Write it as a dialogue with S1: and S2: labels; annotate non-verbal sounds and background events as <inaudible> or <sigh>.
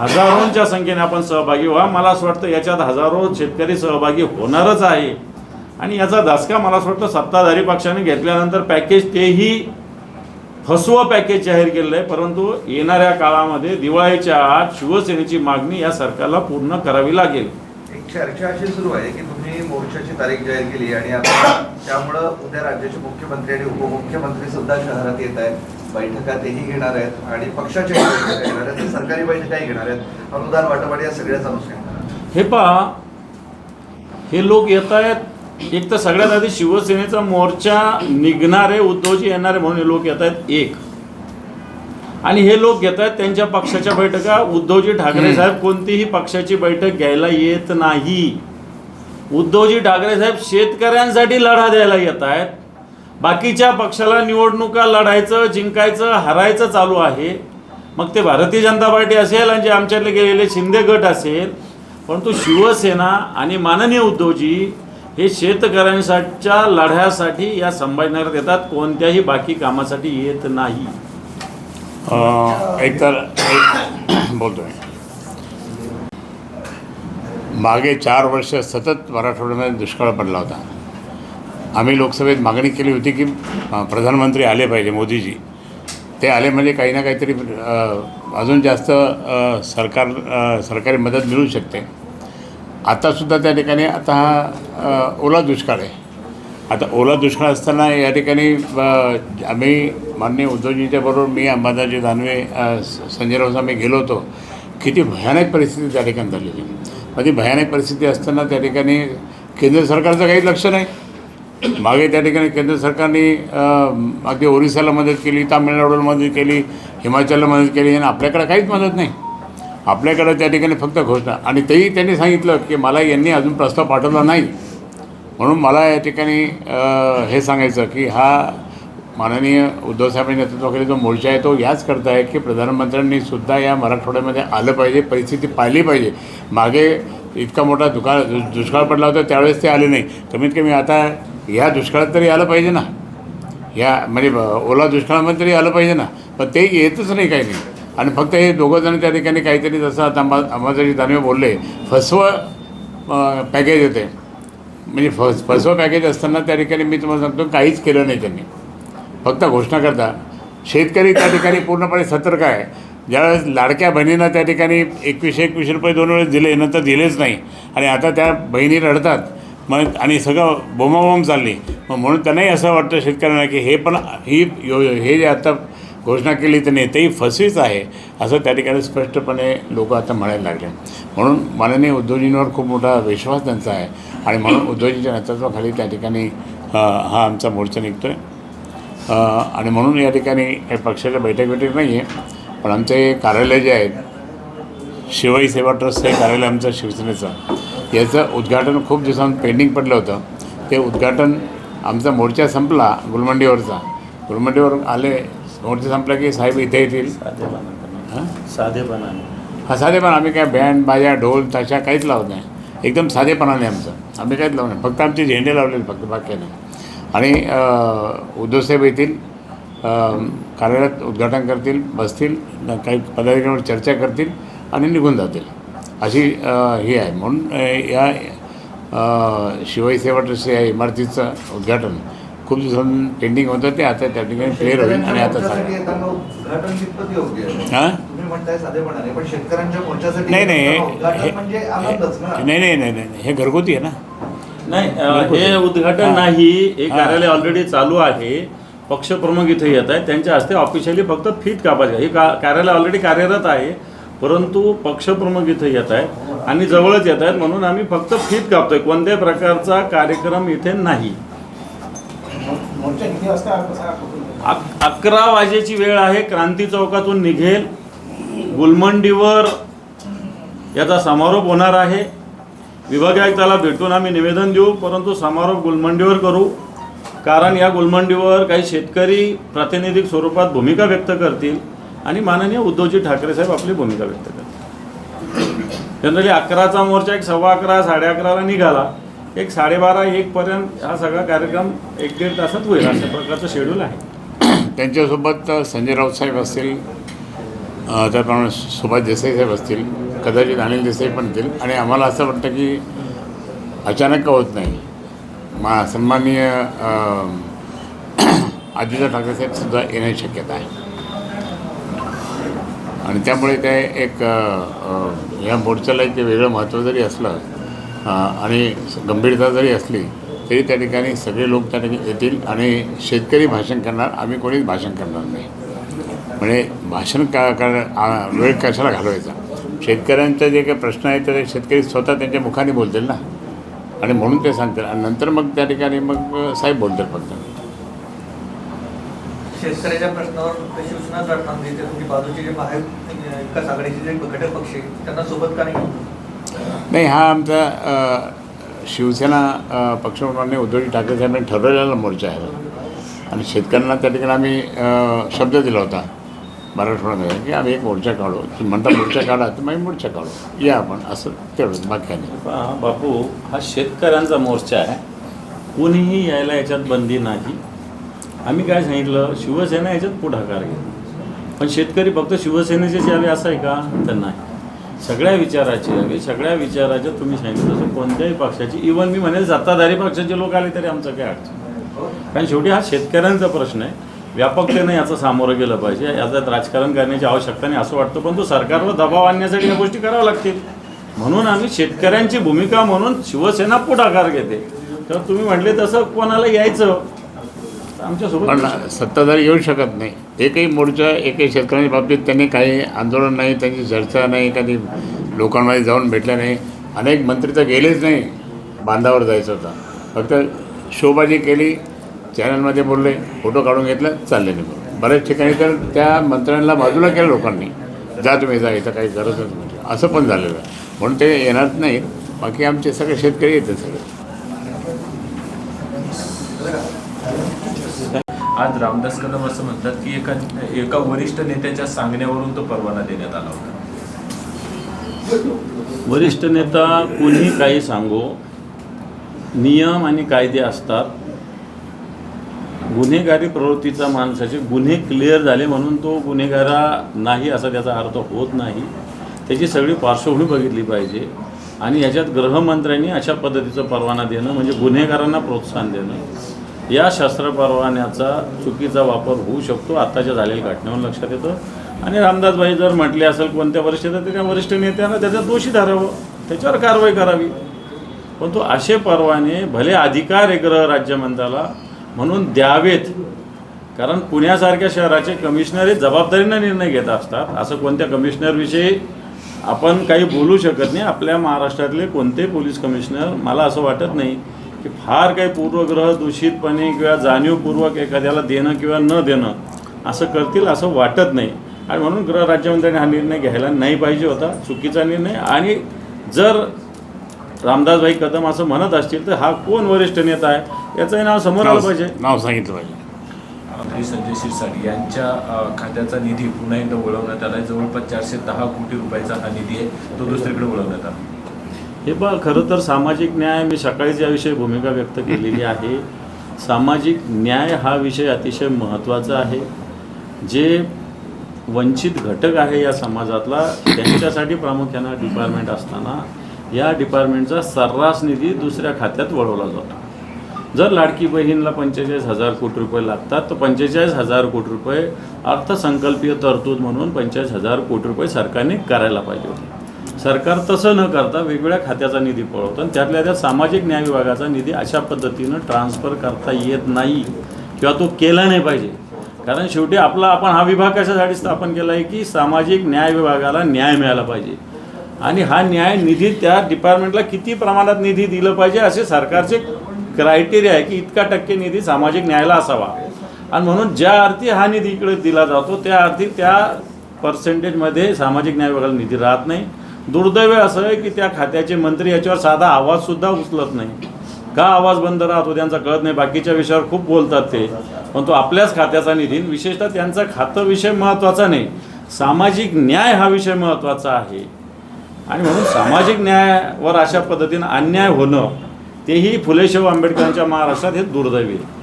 S1: हजारोंच्या संख्येने आपण सहभागी व्हा. मला असं वाटतं याच्यात हजारो शेतकरी सहभागी होणारच आहे. आणि याचा धसका मला असं वाटतं सत्ताधारी पक्षाने घेतल्यानंतर पॅकेज तेही फसवं पॅकेज जाहीर केलेलं आहे. परंतु येणाऱ्या काळामध्ये दिवाळीच्या आत शिवसेनेची मागणी या सरकारला पूर्ण करावी लागेल.
S2: एक चर्चा अशी सुरू आहे की तुम्ही मोर्चाची तारीख जाहीर केली आणि आता त्यामुळं उद्या राज्याचे मुख्यमंत्री आणि उपमुख्यमंत्री सुद्धा शहरात येत आहेत. बैठका तेही घेणार आहेत आणि पक्षाच्या बैठका घेणार आहेत सरकारी बैठकाही घेणार आहेत. अनुदान वाटप आणि या सगळ्याच अनुषंगाने
S1: हे पहा हे लोक येत आहेत. एक तर सगळ्यात आधी शिवसेनेचा मोर्चा निघणारे उद्धवजी येणारे म्हणून हे लोक येत आहेत एक. आणि हे लोक घेत आहेत त्यांच्या पक्षाच्या बैठका. उद्धवजी ठाकरे साहेब कोणतीही पक्षाची बैठक घ्यायला येत नाही. उद्धवजी ठाकरे साहेब शेतकऱ्यांसाठी लढा द्यायला येत आहेत. बाकीच्या पक्षाला निवडणुका लढायचं जिंकायचं हरायचं चालू आहे. मग ते भारतीय जनता पार्टी असेल आणि जे आमच्यातले गेलेले शिंदे गट असेल परंतु शिवसेना आणि माननीय उद्धवजी हे शेतकऱ्यांसाठीच्या लढ्यासाठी या संभाजीनगरात येतात कोणत्याही बाकी कामासाठी येत नाही.
S3: अ, एक तर बोलतोय. मागे चार वर्ष सतत मराठवाड्यामध्ये दुष्काळ पडला होता. आम्ही लोकसभेत मागणी केली होती की प्रधानमंत्री आले पाहिजे मोदीजी. ते आले म्हणजे काही ना काहीतरी अजून जास्त सरकार सरकारी मदत मिळू शकते. आतासुद्धा त्या ठिकाणी आता हा ओला दुष्काळ आहे. आता ओला दुष्काळ असताना या ठिकाणी आम्ही माननीय उद्धवजींच्या बरोबर मी अंबादाजी दानवे अ, स- आम्ही गेलो होतो. किती भयानक परिस्थिती त्या ठिकाणी झाली होती. मग ती भयानक परिस्थिती असताना त्या ठिकाणी केंद्र सरकारचं काही लक्ष नाही. मागे त्या ठिकाणी केंद्र सरकारने अगदी ओरिसाला मदत केली तामिळनाडूला मदत केली हिमाचलला मदत केली आणि आपल्याकडे काहीच मदत नाही. आपल्याकडं त्या ठिकाणी फक्त घोषणा. आणि तेही त्यांनी सांगितलं की मला यांनी अजून प्रस्ताव पाठवला नाही. म्हणून मला या ठिकाणी हे सांगायचं की हा माननीय उद्धवसाहेबांच्या नेतृत्वाखाली जो मोर्चा आहे तो याच करता आहे की प्रधानमंत्र्यांनी सुद्धा या मराठवाड्यामध्ये आलं पाहिजे परिस्थिती पाहिली पाहिजे. मागे इतका मोठा दुकाळ दुष्काळ पडला होता त्यावेळेस ते आले नाही. कमीत कमी आता ह्या दुष्काळात तरी आलं पाहिजे ना. या म्हणजे ब- ओला दुष्काळामध्ये तरी आलं पाहिजे ना. पण ते येतच नाही काही नाही. आणि फक्त हे दोघं जण त्या ठिकाणी काहीतरी जसं आता अंबा अंबादाजी दानवे बोलले फसवं पॅकेज येते. म्हणजे फस फसवं पॅकेज असताना त्या ठिकाणी मी तुम्हाला सांगतो काहीच केलं नाही त्यांनी. फक्त घोषणा करता. शेतकरी त्या ठिकाणी पूर्णपणे सतर्क आहे. ज्यावेळेस लाडक्या बहिणींना त्या ठिकाणी एकवीसशे एकवीसशे रुपये दोन वेळेस दिले नंतर दिलेच नाही. आणि आता त्या बहिणी रडतात. मग आणि सगळं बोमाबोम चालली. मग म्हणून त्यांनाही असं वाटतं शेतकऱ्यांना की हे पण ही यो हे जे आता घोषणा केली त्यांनी तेही फसवीच आहे असं त्या ठिकाणी स्पष्टपणे लोक आता म्हणायला लागले. म्हणून माननीय उद्योजींवर खूप मोठा विश्वास त्यांचा आहे आणि म्हणून उद्धवजींच्या नेतृत्वाखाली त्या ठिकाणी हा आमचा मोर्चा निघतो आहे आणि म्हणून या ठिकाणी पक्षाच्या बैठक बैठक नाही आहे पण आमचे कार्यालय जे आहेत शिवाई सेवा ट्रस्ट हे कार्यालय आमचं शिवसेनेचं. याचं उद्घाटन खूप दिवसांत पेंडिंग पडलं होतं. ते उद्घाटन आमचा मोर्चा संपला गुलमंडीवरचा. गुलमंडीवर आले मोर्चा संपला की साहेब इथे येतील. हां?
S1: साधेपणाने.
S3: हा साधेपणा. आम्ही काय बँड बाजा ढोल ताशा काहीच लावत नाही. एकदम साधेपणाने आमचं. आम्ही काहीच लावत नाही. फक्त आमचे झेंडे लावलेले फक्त बाकी नाही आणि उद्धवसाहेब येतील कार्यालयात उद्घाटन करतील बसतील काही पदाधिकाऱ्यांवर चर्चा करतील आणि निघून जातील. अशी ही आहे. म्हणून या शिवाई सेवा ट्रस्ट या इमारतीचं उद्घाटन खूप दिवसांनी पेंडिंग होतं. ते आता त्या ठिकाणी क्लिअर होईल आणि आता
S2: मोर्चासाठी
S3: सांगा
S2: येताना उद्घाटन कितपत योग्य आहे.
S3: हां?
S2: तुम्ही म्हणताय साधेपणाने पण शेतकऱ्यांच्या मोर्चासाठी
S3: नाही हे-
S2: म्हणजे
S3: नाही नाही नाही नाही. हे घरगुती आहे ना.
S1: नाही हे उद्घाटन. नाही. हे. कार्यालय ऑलरेडी चालू आहे. पक्षप्रमुख इथे येत आहेत. त्यांच्या हस्ते ऑफिशियली फक्त फीत कापायची आहे. हे का कार्यालय ऑलरेडी कार्यरत आहे. परंतु पक्षप्रमुख इथे येत आहेत आणि जवळच येत आहेत म्हणून आम्ही फक्त फीत कापतोय. कोणत्याही प्रकारचा कार्यक्रम इथे नाही. अक- अकरा वाजेची वेळ आहे क्रांती चौकातून निघेल. गुलमंडीवर याचा समारोप होणार आहे. विभागीय आयुक्ताला भेटून आम्ही निवेदन देऊ परंतु समारोप गुलमंडीवर करू. कारण या गुलमंडीवर काही शेतकरी प्रातिनिधिक स्वरूपात भूमिका व्यक्त करतील. आणि माननीय उद्धवजी ठाकरे साहेब आपली भूमिका व्यक्त करतात. जनरली अकराचा मोर्चा एक सव्वा अकरा साडे अकराला निघाला. एक साडेबारा एकपर्यंत हा सगळा कार्यक्रम एक दीड तासात होईल अशा प्रकारचं शेड्यूल आहे.
S3: त्यांच्यासोबत संजय राऊत साहेब असतील त्याप्रमाणे सुभाष देसाई साहेब असतील कदाचित अनिल देसाई पण येतील. आणि आम्हाला असं वाटतं की अचानक का होत नाही? मा सन्माननीय <clears throat> आदित्य ठाकरे साहेबसुद्धा येण्याची शक्यता आहे. आणि त्यामुळे काय एक या मोर्चाला एक वेगळं महत्त्व जरी असलं आणि गंभीरता जरी असली तरी त्या ठिकाणी सगळे लोक त्या ठिकाणी येतील आणि शेतकरी भाषण करणार आम्ही कोणीच भाषण करणार नाही. म्हणजे भाषण का कर वेळ कशाला घालवायचा? शेतकऱ्यांचे जे काही प्रश्न आहेत ते शेतकरी स्वतः त्यांच्या मुखाने बोलतील ना. आणि म्हणून ते सांगतील. आणि नंतर मग त्या ठिकाणी मग साहेब बोलतील फक्त.
S4: शेतकऱ्याच्या प्रश्नावर फक्त शिवसेना लढणार नाही ते तुम्ही बाजूचे जे बाहेर एका आघाडीचे जे घटक पक्ष आहेत त्यांना सोबत का नाही
S3: नाही हा आमचा शिवसेना पक्षप्रमाणे उद्धवजी ठाकरे साहेबांनी ठरवलेला मोर्चा आहे. आणि शेतकऱ्यांना त्या ठिकाणी आम्ही शब्द दिला होता मराठवाड्यामध्ये की आम्ही एक मोर्चा काढू. तुम्ही म्हणता मोर्चा काढा तर मग मोर्चा काढू. या आपण असं तेवढंच बाकी नाही
S1: बापू हा शेतकऱ्यांचा मोर्चा आहे. कोणीही यायला याच्यात बंदी नाही. आम्ही काय सांगितलं शिवसेना याच्यात पुढाकार घेतो पण शेतकरी फक्त शिवसेनेचेच यावे असं आहे का? तर नाही. सगळ्या विचाराचे यावे सगळ्या विचाराच्या तुम्ही सांगितलं तसं कोणत्याही पक्षाची इवन मी म्हणेल सत्ताधारी पक्षाचे लोक आले तरी आमचं काय अडचण कारण शेवटी हा शेतकऱ्यांचा प्रश्न आहे. व्यापकतेने याचं सामोरं गेलं पाहिजे. याच्यात राजकारण करण्याची आवश्यकता नाही असं वाटतं पण तो सरकारवर दबाव आणण्यासाठी या गोष्टी कराव्या लागतील. म्हणून आम्ही शेतकऱ्यांची भूमिका म्हणून शिवसेना पुढाकार घेते. तर तुम्ही म्हटले तसं कोणाला यायचं?
S3: पण सत्ताधारी येऊ शकत नाही. एकही मोर्चा एकही शेतकऱ्यांच्या बाबतीत त्यांनी काही आंदोलन नाही त्यांची चर्चा नाही कधी लोकांमध्ये जाऊन भेटलं नाही. अनेक मंत्री तर गेलेच नाही बांधावर जायचं होतं. फक्त शोबाजी केली चॅनलमध्ये बोलले फोटो काढून घेतलं चालले निघून. बऱ्याच ठिकाणी तर त्या मंत्र्यांना बाजूला केलं लोकांनी. जा तुम्ही जा इथं काही गरजच नाही. असं पण झालेलं आहे. म्हणून ते येणार नाहीत. बाकी आमचे सगळे शेतकरी येतात सगळे.
S5: आज रामदास कदम असं म्हणतात की एका एका वरिष्ठ नेत्याच्या सांगण्यावरून तो परवाना देण्यात आला होता.
S1: वरिष्ठ नेता कोणी काही सांगो नियम आणि कायदे असतात. गुन्हेगारी प्रवृत्तीचा माणसाचे गुन्हे क्लिअर झाले म्हणून तो गुन्हेगारा नाही असा त्याचा अर्थ होत नाही. त्याची सगळी पार्श्वभूमी बघितली पाहिजे. आणि याच्यात गृहमंत्र्यांनी अशा पद्धतीचा परवाना देणं म्हणजे गुन्हेगारांना प्रोत्साहन देणं. या शस्त्र परवान्याचा चुकीचा वापर होऊ शकतो. आत्ताच्या झालेल्या घटनेवर लक्षात येतं. आणि रामदासभाई जर म्हटले असेल कोणत्या वरिष्ठ त्याच्या त्या वरिष्ठ नेत्यांना त्याच्यात दोषी धरावं. त्याच्यावर कारवाई करावी. परंतु असे परवाने भले अधिकार आहे गृह राज्यमंत्र्याला म्हणून द्यावेत. कारण पुण्यासारख्या शहराचे कमिशनर हे जबाबदारीनं निर्णय घेत असतात. असं कोणत्या कमिशनरविषयी आपण काही बोलू शकत नाही. आपल्या महाराष्ट्रातले कोणते पोलीस कमिशनर मला असं वाटत नाही. की फार काही पूर्वग्रह दूषितपणे किंवा जाणीवपूर्वक एखाद्याला देणं किंवा न देणं असं करतील असं वाटत नाही. आणि म्हणून गृह राज्यमंत्र्यांनी हा निर्णय घ्यायला नाही पाहिजे होता चुकीचा निर्णय. आणि जर रामदासभाई कदम असं म्हणत असतील तर हा कोण वरिष्ठ नेता आहे? याचंही नाव समोर आलं पाहिजे.
S3: नाव सांगितलं पाहिजे.
S5: मंत्री संजय शिरसाट यांच्या खात्याचा निधी पुन्हा एकदा वळवण्यात आला जवळपास चारशे दहा कोटी रुपयाचा हा निधी आहे. तो दुसरीकडे वळवण्यात आला.
S1: हे बघ खरं तर सामाजिक न्याय मी सकाळीच याविषयी भूमिका व्यक्त केलेली आहे. सामाजिक न्याय हा विषय अतिशय महत्त्वाचा आहे. जे वंचित घटक आहे या समाजातला त्यांच्यासाठी प्रामुख्यानं डिपार्टमेंट असताना या डिपार्टमेंटचा सर्रास निधी दुसऱ्या खात्यात वळवला जातो. जर लाडकी बहीणला पंचेचाळीस हजार कोटी रुपये लागतात तर पंचेचाळीस हजार कोटी रुपये अर्थसंकल्पीय तरतूद म्हणून पंचेचाळीस हजार कोटी रुपये सरकारने करायला पाहिजे होते. सरकार तसं न करता वेगवेगळ्या खात्याचा निधी पळवतं आणि त्यातल्या त्यात सामाजिक न्याय विभागाचा निधी अशा पद्धतीनं ट्रान्सफर करता येत नाही किंवा तो केला नाही पाहिजे. कारण शेवटी आपला आपण हा विभाग कशासाठी स्थापन केला आहे की सामाजिक न्याय विभागाला न्याय मिळाला पाहिजे. आणि हा न्याय निधी त्या डिपार्टमेंटला किती प्रमाणात निधी दिलं पाहिजे असे सरकारचे क्रायटेरिया आहे की इतका टक्के निधी सामाजिक न्यायाला असावा. आणि म्हणून ज्या अर्थी हा निधी इकडे दिला जातो त्या अर्थी त्या पर्सेंटेजमध्ये सामाजिक न्याय विभागाला निधी राहत नाही. दुर्दैव असं आहे की त्या खात्याचे मंत्री याच्यावर साधा आवाजसुद्धा उचलत नाही. का आवाज बंद राहतो त्यांचा कळत नाही. बाकीच्या विषयावर खूप बोलतात ते. पण तो आपल्याच खात्याचा निधी विशेषतः त्यांचा खातं विषय महत्त्वाचा नाही. सामाजिक न्याय हा विषय महत्त्वाचा आहे. आणि म्हणून सामाजिक न्यायावर अशा पद्धतीनं अन्याय होणं तेही फुले शाहू आंबेडकरांच्या महाराष्ट्रात हे दुर्दैवी आहे.